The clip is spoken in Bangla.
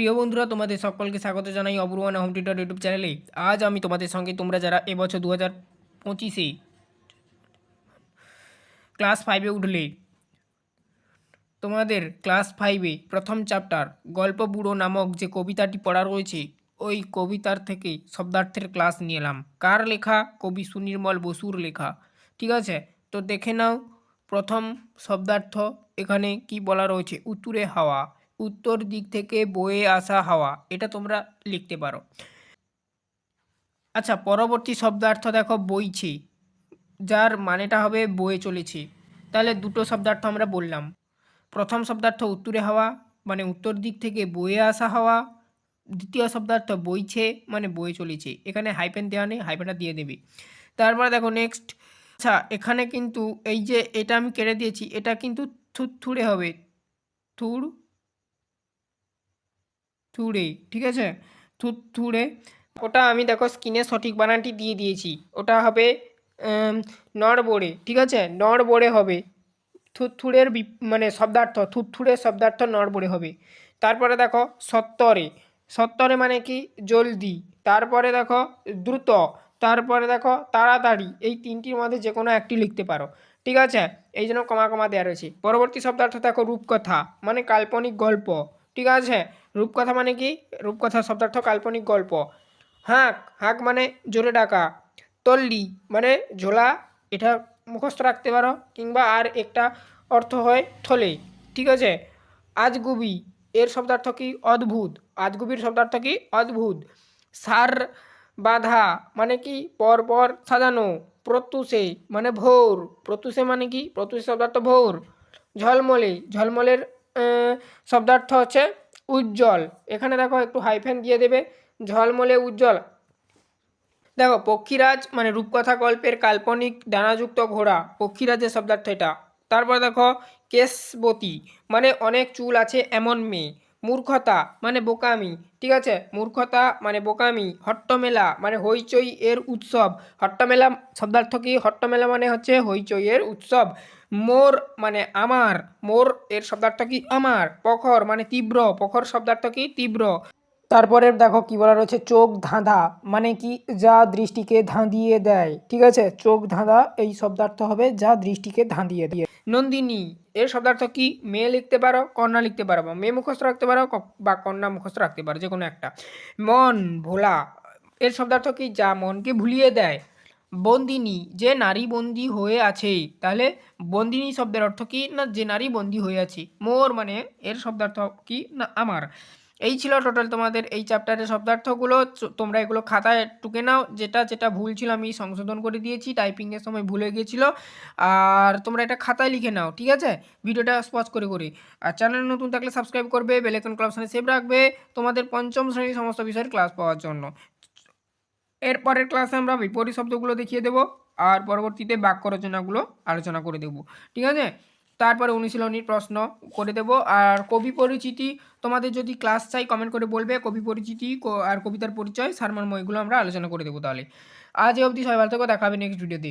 প্রিয় বন্ধুরা, তোমাদের সকলকে স্বাগত জানাই অপূর্বানা হোম টিউটর ইউটিউব চ্যানেলে। আজ আমি তোমাদের সঙ্গে তোমরা যারা এবছর দু হাজার পঁচিশে ক্লাস ফাইভে উঠলে, তোমাদের ক্লাস ফাইভে প্রথম চ্যাপ্টার গল্প বুড়ো নামক যে কবিতাটি পড়া রয়েছে, ওই কবিতার থেকে শব্দার্থের ক্লাস নিয়ে এলাম কার লেখা? কবি সুনির্মল বসুর লেখা। ঠিক আছে? তো দেখে নাও, প্রথম শব্দার্থ এখানে কি বলা রয়েছে? উত্তরে হাওয়া। উত্তর দিক থেকে বয়ে আসা হাওয়া, এটা তোমরা লিখতে পারো। আচ্ছা পরবর্তী শব্দার্থ দেখো, বইছে। যার মানেটা হবে বয়ে চলেছে। তাহলে দুটো শব্দার্থ আমরা বললাম। প্রথম শব্দার্থ উত্তরে হাওয়া মানে উত্তর দিক থেকে বয়ে আসা হাওয়া। দ্বিতীয় শব্দার্থ বইছে মানে বয়ে চলেছে। এখানে হাইপেন দেওয়া নেই হাইপেনটা দিয়ে দেবে। তারপরে দেখো নেক্সট আচ্ছা এখানে কিন্তু এই যে এটা আমি কেটে দিয়েছি, এটা কিন্তু থুড়ে হবে। থুড় থুড়ে ঠিক আছে? থুড়ে। ওটা আমি দেখো স্ক্রিনে সঠিক বানানটি দিয়ে দিয়েছি। ওটা হবে নড়বড়ে, ঠিক আছে? নড়বড়ে হবে। থুতথুড়ের মানে শব্দার্থ থুতথুড়ের শব্দার্থ নড়বড়ে হবে। তারপরে দেখো সত্তরে। সত্তরে মানে কি? জলদি। তারপরে দেখো দ্রুত। তারপরে দেখো তাড়াতাড়ি। এই তিনটির মধ্যে যে কোনো একটি লিখতে পারো। ঠিক আছে? এই জন্য কমা কমা দেওয়া রয়েছে। পরবর্তী শব্দার্থ দেখো রূপকথা মানে কাল্পনিক গল্প। ঠিক আছে? রূপকথা মানে কি? রূপকথা শব্দার্থ কাল্পনিক গল্প। হাঁক হাঁক মানে জোরে ডাকা। তল্লি মানে ঝোলা, এটা মুখস্থ রাখতে পারো, কিংবা আর একটা অর্থ হয় থলে, ঠিক আছে? আজগুবি, এর শব্দার্থ কি? অদ্ভুত। আজগুবির শব্দার্থ কি? অদ্ভুত। সার বাধা মানে কি? পর পর সাজানো। প্রত্যুষে মানে ভোর। প্রত্যুষে মানে কি? প্রত্যুষে শব্দার্থ ভোর। ঝলমলে, ঝলমলের শব্দার্থ হচ্ছে উজ্জ্বল। এখানে দেখো একটু হাইফেন দিয়ে দেবে। ঝলমলে উজ্জ্বল। দেখো, পক্ষীরাজ মানে রূপকথা গল্পের কাল্পনিক ডানাযুক্ত ঘোড়া। পক্ষীরাজের শব্দার্থ এটা। তারপর দেখো কেশবতী মানে অনেক চুল আছে এমন মেয়ে। মূর্খতা মানে বোকামি, ঠিক আছে? মূর্খতা মানে বোকামি, হট্টমেলা মানে হইচই এর উৎসব। হট্টমেলা শব্দার্থ কি? হট্টমেলা মানে হচ্ছে হইচই এর উৎসব। মোর মানে আমার, মোর এর শব্দার্থ কি? আমার প্রখর মানে তীব্র প্রখর শব্দার্থ কি? তীব্র। তারপরে দেখো কি বলা রয়েছে? চোখ ধাঁধা মানে কি? যা দৃষ্টিকে ধাঁধিয়ে দেয়, ঠিক আছে? চোখ ধাঁধা, এই শব্দার্থ হবে যা দৃষ্টিকে ধাঁধিয়ে দিয়ে। নন্দিনী, এর শব্দার্থ কি? মেয়ে লিখতে পারো, কন্যা লিখতে পারো বা মেয়ে মুখস্থ রাখতে পারো বা কন্যা মুখস্থ রাখতে পারো যে কোনো একটা। মন, ভোলা, এর শব্দার্থ কি? যা মনকে ভুলিয়ে দেয়। বন্দিনী, যে নারী বন্দি হয়ে আছে, তাহলে বন্দিনী শব্দের অর্থ কি? না, যে নারী বন্দি হয়ে আছে। মোর মানে এর শব্দার্থ কি? না, আমার। এই ছিল টোটাল তোমাদের এই চ্যাপ্টারের শব্দার্থগুলো। তোমরা এগুলো খাতায় টুকে নাও। যেটা যেটা ভুল ছিল আমি সংশোধন করে দিয়েছি টাইপিংয়ের সময় ভুলে গিয়েছিল আর তোমরা এটা খাতায় লিখে নাও, ঠিক আছে? ভিডিওটা স্পচ করে করে। আর চ্যানেল নতুন থাকলে সাবস্ক্রাইব করবে বেলেকন ক্লাবসানে সেভ রাখবে তোমাদের পঞ্চম শ্রেণির সমস্ত বিষয়ের ক্লাস পাওয়ার জন্য। এরপরের ক্লাসে আমরা বিপরীত শব্দগুলো দেখিয়ে দেবো। আর পরবর্তীতে বাক্য রচনাগুলো আলোচনা করে দেবো। ঠিক আছে? তারপরে অনুশীলনীর প্রশ্ন করে দেব। আর কবি পরিচিতি তোমাদের যদি ক্লাস চাই কমেন্ট করে বলবে। কবি পরিচিতি আর কবিতার পরিচয়, সারমর্ম, এগুলো আমরা আলোচনা করে দেবো তাহলে। আজ অবধি সবাই ভালো থেকো, দেখা হবে নেক্সট ভিডিওতে